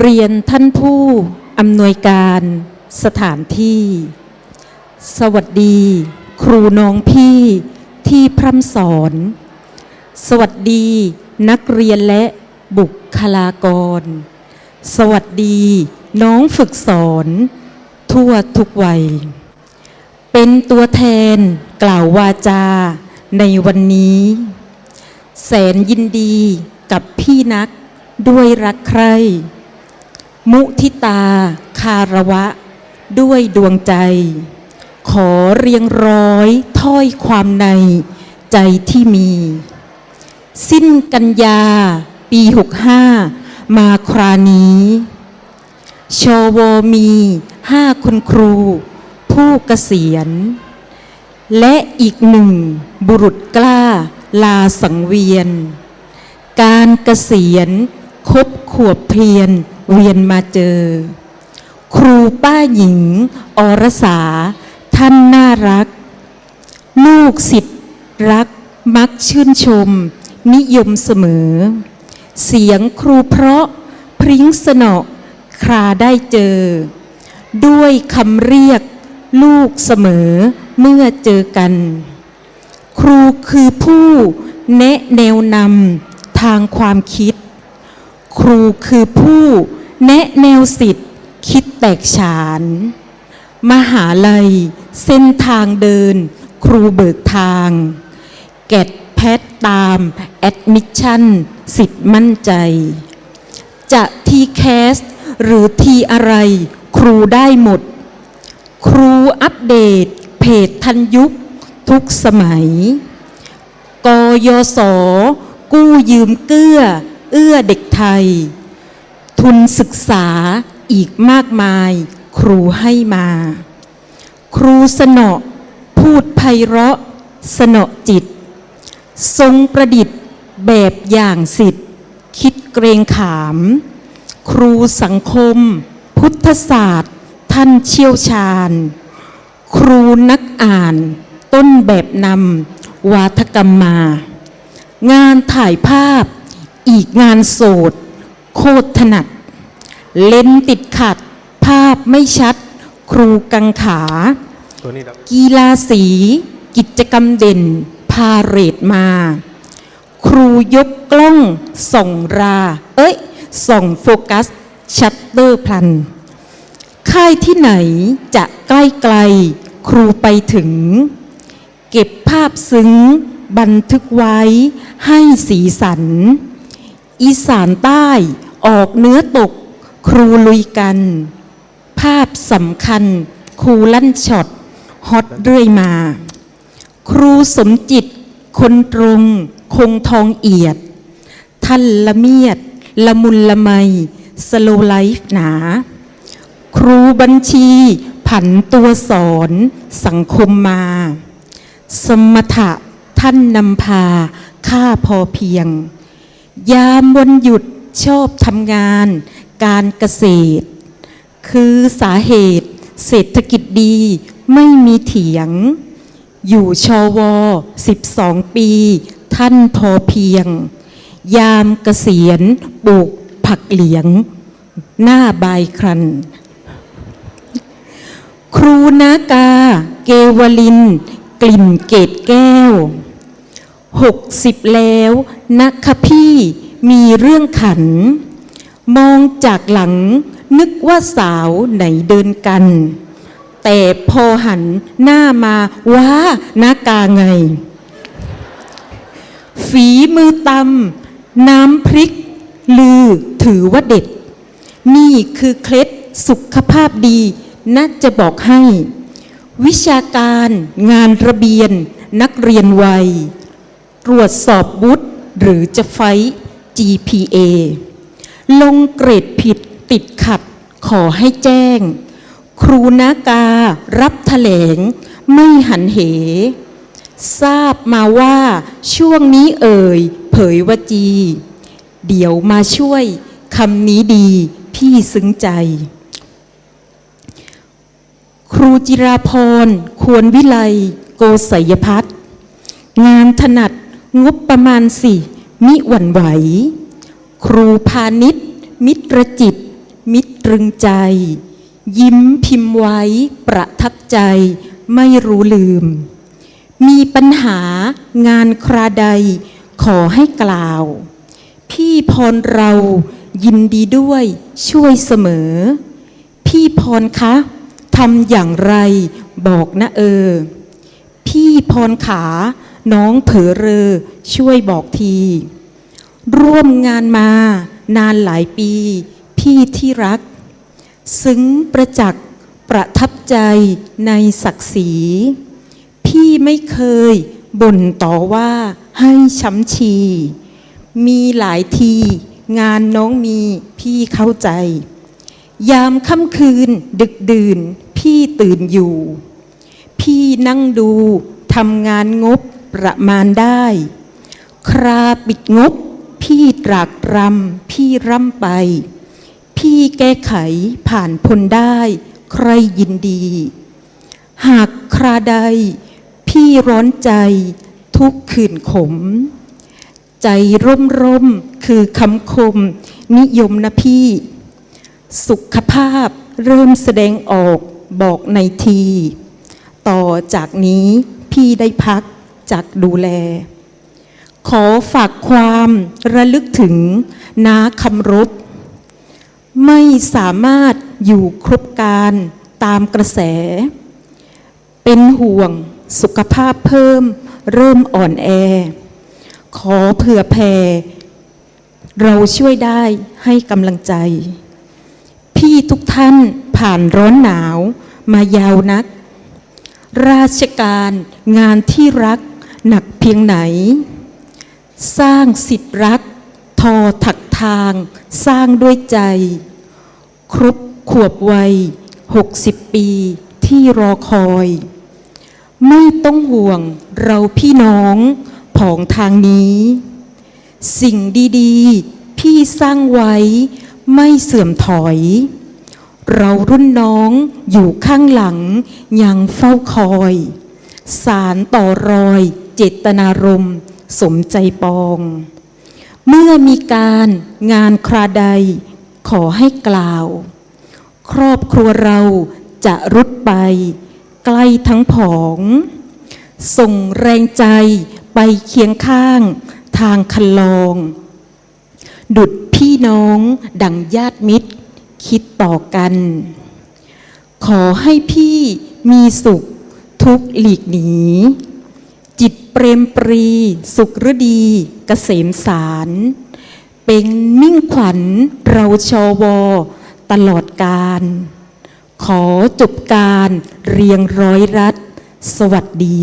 เรียนท่านผู้อำนวยการสถานที่ สวัสดี ครูน้องพี่ที่พร่ำสอน สวัสดีนักเรียนและบุคลากร สวัสดีน้องฝึกสอน ทั่วทุกวัย เป็นตัวแทนกล่าววาจาในวันนี้ แสนยินดีกับพี่นักด้วยรักใคร่ มุทิตา คารวะ ด้วยดวงใจ ขอเรียงร้อยถ้อยความในใจที่มี สิ้นกันยา ปี65มาครานี้ชวมีห้าคุณครู ผู้เกษียณ และอีกหนึ่งบุรุษกล้าลาสังเวียน การเกษียณครบขวบเพียน เวียนมาเจอ ครูป้าหญิง อรสา ท่านน่ารัก ลูกศิษย์รักมักชื่นชม นิยมเสมอ เสียงครูเพราะพริ้งสนอคราได้เจอ ด้วยคำเรียกลูกเสมอเมื่อเจอกัน ครูคือผู้แนะแนวนำทางความคิด ครูคือผู้ แนะแนวสิทธิ์คิดแตกฉาน มหาลัย เส้นทางเดิน ครูเบิกทาง แกดแพทตาม แอดมิชชั่น สิทธิ์มั่นใจ จะทีแคสหรือทีอะไร ครูได้หมด ครูอัปเดต เพจทันยุค ทุกสมัย กยศกู้ยืมเกื้อ เอื้อเด็กไทย ทุนศึกษาอีกมากมาย ครูให้มา ครูสนอพูดไพเราะ สนอจิต ทรงประดิษฐ์แบบอย่างสิทธิ์ คิดเกรงขาม ครูสังคม พุทธศาสตร์ ท่านเชี่ยวชาญ ครูนักอ่าน ต้นแบบนำวาทกรรมมา งานถ่ายภาพ อีกงานโสด โคตรถนัด เลนส์ติดขัด ภาพไม่ชัด ครูกังขาตัวนี้ครับกีฬาสี กิจกรรมเด่น พาเรดมา ครูยกกล้อง ส่องรา เอ้ย ส่องโฟกัส ชัตเตอร์พลัน ค่ายที่ไหนจะใกล้ไกล ครูไปถึง เก็บภาพซึ้ง บันทึกไว้ให้สีสันอีสานใต้ ออกเนื้อตก ครูลุยกัน ภาพสำคัญ ครูลั่นช็อตฮอตเรื่อยมา ครูสมจิต คนตรง คงทองเอียด ท่านละเมียด ละมุนละไม สโลไลฟ์หนา ครูบัญชี ผันตัวสอนสังคมมา สมถะท่านนำพาค่าพอเพียง ยามวันหยุด ชอบทำงาน การเกษตร คือสาเหตุ เศรษฐกิจดีไม่มีเถียง อยู่ชว12 ปี ท่านพอเพียง ยามเกษียณปลูกผักเหลียง หน้าบายครัน ครูนากา เกวลิน กลิ่นเกตแก้วหกสิบแล้วนะคะพี่ มีเรื่องขัน มองจากหลังนึกว่าสาวไหนเดินกัน แต่พอหันหน้ามาว้าหน้ากาไง ฝีมือตำน้ำพริก ลือถือว่าเด็ด นี่คือเคล็ดสุขภาพดีน่าจะบอกให้ วิชาการงานระเบียนนักเรียนวัย ตรวจสอบบุตรหรือจะไฟ GPA ลงเกรดผิดติดขัดขอให้แจ้ง ครูนาการัแถลง ไม่หันเห ทราบมาว่าช่วงนี้เอ่ย เผยวจี เดี๋ยวมาช่วยคำนี้ดีพี่ซึ้งใจ ครูจิราพรควรวิไลโกศยพัฒน์งานถนัดงบประมาณสิ มิหวั่นไหว ครูพาณิชย์ มิตรจิต มิตรตรึงใจ ยิ้มพิมพ์ไว้ ประทับใจไม่รู้ลืม มีปัญหางานคราใด ขอให้กล่าว พี่พรเรายินดีด้วยช่วยเสมอ พี่พรคะทำอย่างไรบอกนะเออ พี่พรขา น้องเผลอเรอช่วยบอกที ร่วมงานมานานหลายปี พี่ที่รัก ซึ้งประจักษ์ประทับใจในศักดิ์ศรี พี่ไม่เคยบ่นต่อว่าให้ช้ำชี มีหลายที งานน้องมีพี่เข้าใจ ยามค่ำคืนดึกดื่น พี่ตื่นอยู่ พี่นั่งดูทำงานงบ ประมาณได้ คราปิดงบ พี่ตรากรำพี่ร่ำไป พี่แก้ไขผ่านพ้นได้ ใครยินดี หากคราใด พี่ร้อนใจทุกคืนขม ใจร่มร่มคือคำคม นิยมนะพี่ สุขภาพเริ่มแสดงออกบอกในที ต่อจากนี้พี่ได้พัก จากดูแล ขอฝากความระลึกถึงนาคำรบไม่สามารถอยู่ครบการตามกระแส เป็นห่วงสุขภาพเพิ่มเริ่มอ่อนแอ ขอเผื่อแผ่เราช่วยได้ให้กำลังใจ พี่ทุกท่านผ่านร้อนหนาวมายาวนัก ราชการงานที่รัก หนักเพียงไหน สร้างสิทธิรัก ทอถักทาง สร้างด้วยใจ ครบขวบวัยหกสิบปีที่รอคอย ไม่ต้องห่วงเราพี่น้องผองทางนี้ สิ่งดีๆ พี่สร้างไว้ไม่เสื่อมถอย เรารุ่นน้องอยู่ข้างหลังยังเฝ้าคอย สารต่อรอย เจตนารมณ์สมใจปอง เมื่อมีการงานคราใดขอให้กล่าว ครอบครัวเราจะรุดไป ใกล้ทั้งผอง ส่งแรงใจไปเคียงข้างทางคันลอง ดุดพี่น้องดังญาติมิตร คิดต่อกัน ขอให้พี่มีสุขทุกหลีกหนี จิตเปรมปรี สุขฤดีกเกษมสาร เป็นมิ่งขวัญเราชอวอตลอดการ ขอจบการเรียงร้อยรัฐ สวัสดี